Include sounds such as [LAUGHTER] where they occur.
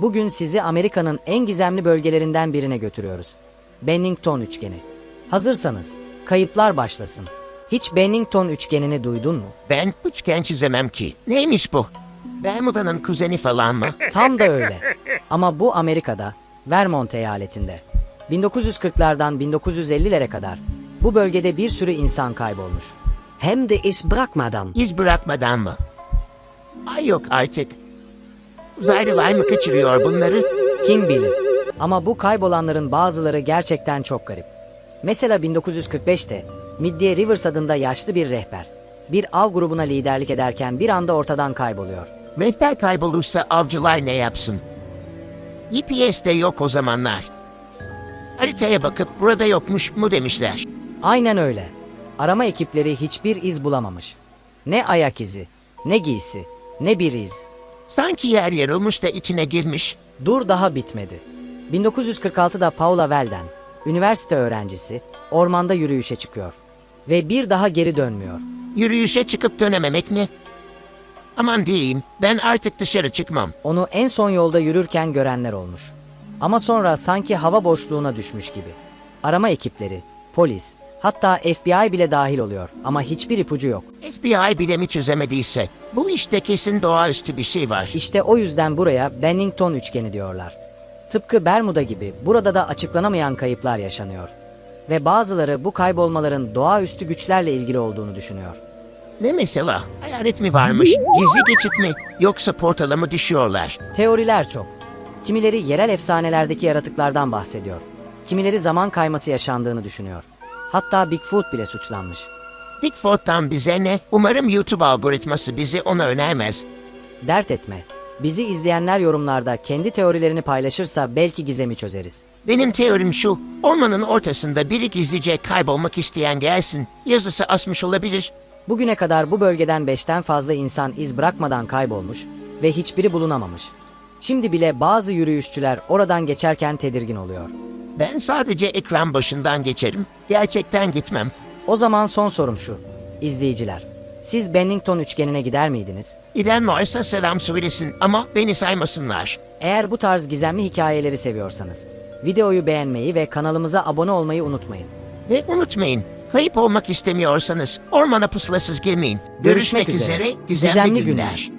Bugün sizi Amerika'nın en gizemli bölgelerinden birine götürüyoruz. Bennington üçgeni. Hazırsanız kayıplar başlasın. Hiç Bennington üçgenini duydun mu? Ben üçgen çizemem ki. Neymiş bu? Bermuda'nın kuzeni falan mı? [LAUGHS] Tam da öyle. Ama bu Amerika'da, Vermont eyaletinde. 1940'lardan 1950'lere kadar bu bölgede bir sürü insan kaybolmuş. Hem de iz bırakmadan. İz bırakmadan mı? Ay yok artık. Uzaylılar mı kaçırıyor bunları? Kim bilir. Ama bu kaybolanların bazıları gerçekten çok garip. Mesela 1945'te Midye Rivers adında yaşlı bir rehber. Bir av grubuna liderlik ederken bir anda ortadan kayboluyor. Rehber kaybolursa avcılar ne yapsın? GPS de yok o zamanlar. Haritaya bakıp burada yokmuş mu demişler. Aynen öyle. Arama ekipleri hiçbir iz bulamamış. Ne ayak izi, ne giysi, ne bir iz. Sanki yer yarılmış da içine girmiş. Dur daha bitmedi. 1946'da Paula Welden, üniversite öğrencisi, ormanda yürüyüşe çıkıyor. Ve bir daha geri dönmüyor. Yürüyüşe çıkıp dönememek mi? Aman diyeyim, ben artık dışarı çıkmam. Onu en son yolda yürürken görenler olmuş. Ama sonra sanki hava boşluğuna düşmüş gibi. Arama ekipleri, polis, hatta FBI bile dahil oluyor ama hiçbir ipucu yok. FBI bile mi çözemediyse, bu işte kesin doğaüstü bir şey var. İşte o yüzden buraya Bennington üçgeni diyorlar. Tıpkı Bermuda gibi burada da açıklanamayan kayıplar yaşanıyor. Ve bazıları bu kaybolmaların doğaüstü güçlerle ilgili olduğunu düşünüyor. Ne mesela? Hayalet mi varmış? Gizli geçit mi? Yoksa portala mı düşüyorlar? Teoriler çok. Kimileri yerel efsanelerdeki yaratıklardan bahsediyor. Kimileri zaman kayması yaşandığını düşünüyor. Hatta Bigfoot bile suçlanmış. Bigfoot'tan bize ne? Umarım YouTube algoritması bizi ona önermez. Dert etme. Bizi izleyenler yorumlarda kendi teorilerini paylaşırsa belki gizemi çözeriz. Benim teorim şu, ormanın ortasında biri gizlice kaybolmak isteyen gelsin, yazısı asmış olabilir. Bugüne kadar bu bölgeden beşten fazla insan iz bırakmadan kaybolmuş ve hiçbiri bulunamamış. Şimdi bile bazı yürüyüşçüler oradan geçerken tedirgin oluyor. Ben sadece ekran başından geçerim, gerçekten gitmem. O zaman son sorum şu. İzleyiciler, siz Bennington üçgenine gider miydiniz? İden varsa selam söylesin ama beni saymasınlar. Eğer bu tarz gizemli hikayeleri seviyorsanız, videoyu beğenmeyi ve kanalımıza abone olmayı unutmayın. Ve unutmayın, kayıp olmak istemiyorsanız ormana pusulasız girmeyin. Görüşmek, üzere, gizemli, günler.